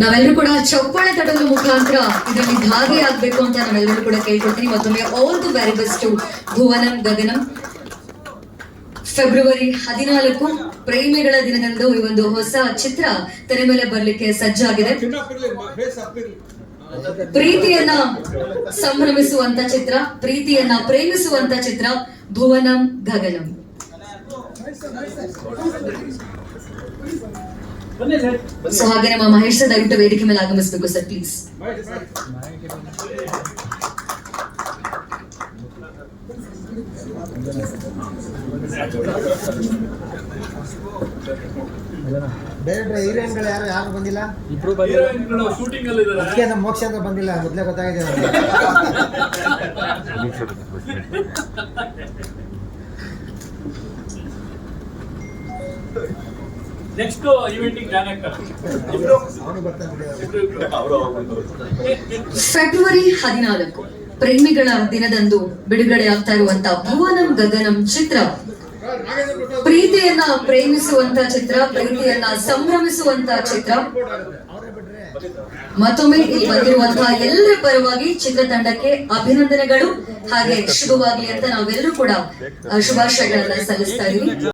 ನಾವೆಲ್ಲರೂ ಕೂಡ ಚಪ್ಪಾಳೆ ತಟ್ಟೋದ್ರ ಮುಖಾಂತರ ಇದರಲ್ಲಿ ಭಾಗಿಯಾಗಬೇಕು ಅಂತ ನಾವೆಲ್ಲರೂ ಕೂಡ ಕೇಳ್ಕೊಳ್ತೀನಿ ಮತ್ತೊಮ್ಮೆ all the very best Bhuvanam Gaganam. February ಹದಿನಾಲ್ಕು ಪ್ರೇಮಿಗಳ ದಿನದಂದು ಈ ಒಂದು ಹೊಸ ಚಿತ್ರ ತೆರೆ ಮೇಲೆ ಬರ್ಲಿಕ್ಕೆ ಸಜ್ಜಾಗಿದೆ. ಪ್ರೀತಿಯನ್ನ ಸಂಭ್ರಮಿಸುವಂತ ಚಿತ್ರ ಪ್ರೀತಿಯನ್ನ ಪ್ರೇಮಿಸುವಂತ ಚಿತ್ರ ಭುವನಂ ಗಗನಂ. ಸೊ ಹಾಗೆ ನಮ್ಮ ಮಹೇಶ್ ದಯವಿಟ್ಟು ವೇದಿಕೆ ಮೇಲೆ ಆಗಮಿಸಬೇಕು ಸರ್ ಪ್ಲೀಸ್ ಡೈರೆಕ್ಟರ್ ಹೀರೋಯಿನ್ಗಳು ಯಾರು ಯಾರು ಬಂದಿಲ್ಲ? ಇಬ್ರು ಶೂಟಿಂಗ್ ಅಲ್ಲಿ ಇದ್ದಾರೆ ಅದಕ್ಕೆ ನಮ್ಮ ಮೋಕ್ಷ ಅಂತ ಬಂದಿಲ್ಲ ಮೊದ್ಲೇ ಗೊತ್ತಾಗಿದೆ ನೆಕ್ಸ್ಟ್ ಇವೆಂಟಿಂಗ್. ಫೆಬ್ರವರಿ ಹದಿನಾಲ್ಕು. ಪ್ರೇಮಿಗಳ ದಿನದಂದು ಬಿಡುಗಡೆ ಆಗ್ತಾ ಇರುವಂತ ಭುವನಂ ಗಗನಂ ಚಿತ್ರ. ಪ್ರೀತಿಯನ್ನ ಪ್ರೇಮಿಸುವಂತ ಚಿತ್ರ, ಪ್ರೀತಿಯನ್ನ ಸಂಭ್ರಮಿಸುವಂತ ಚಿತ್ರ. ಮತ್ತೊಮ್ಮೆ ಇಲ್ಲಿ ಬಂದಿರುವಂತಹ ಎಲ್ಲರ ಪರವಾಗಿ ಚಿತ್ರತಂಡಕ್ಕೆ ಅಭಿನಂದನೆಗಳು. ಹಾಗೆ ಶುಭವಾಗಲಿ ಅಂತ ನಾವೆಲ್ಲರೂ ಕೂಡ ಶುಭಾಶಯಗಳನ್ನ ಸಲ್ಲಿಸ್ತಾ ಇದೀವಿ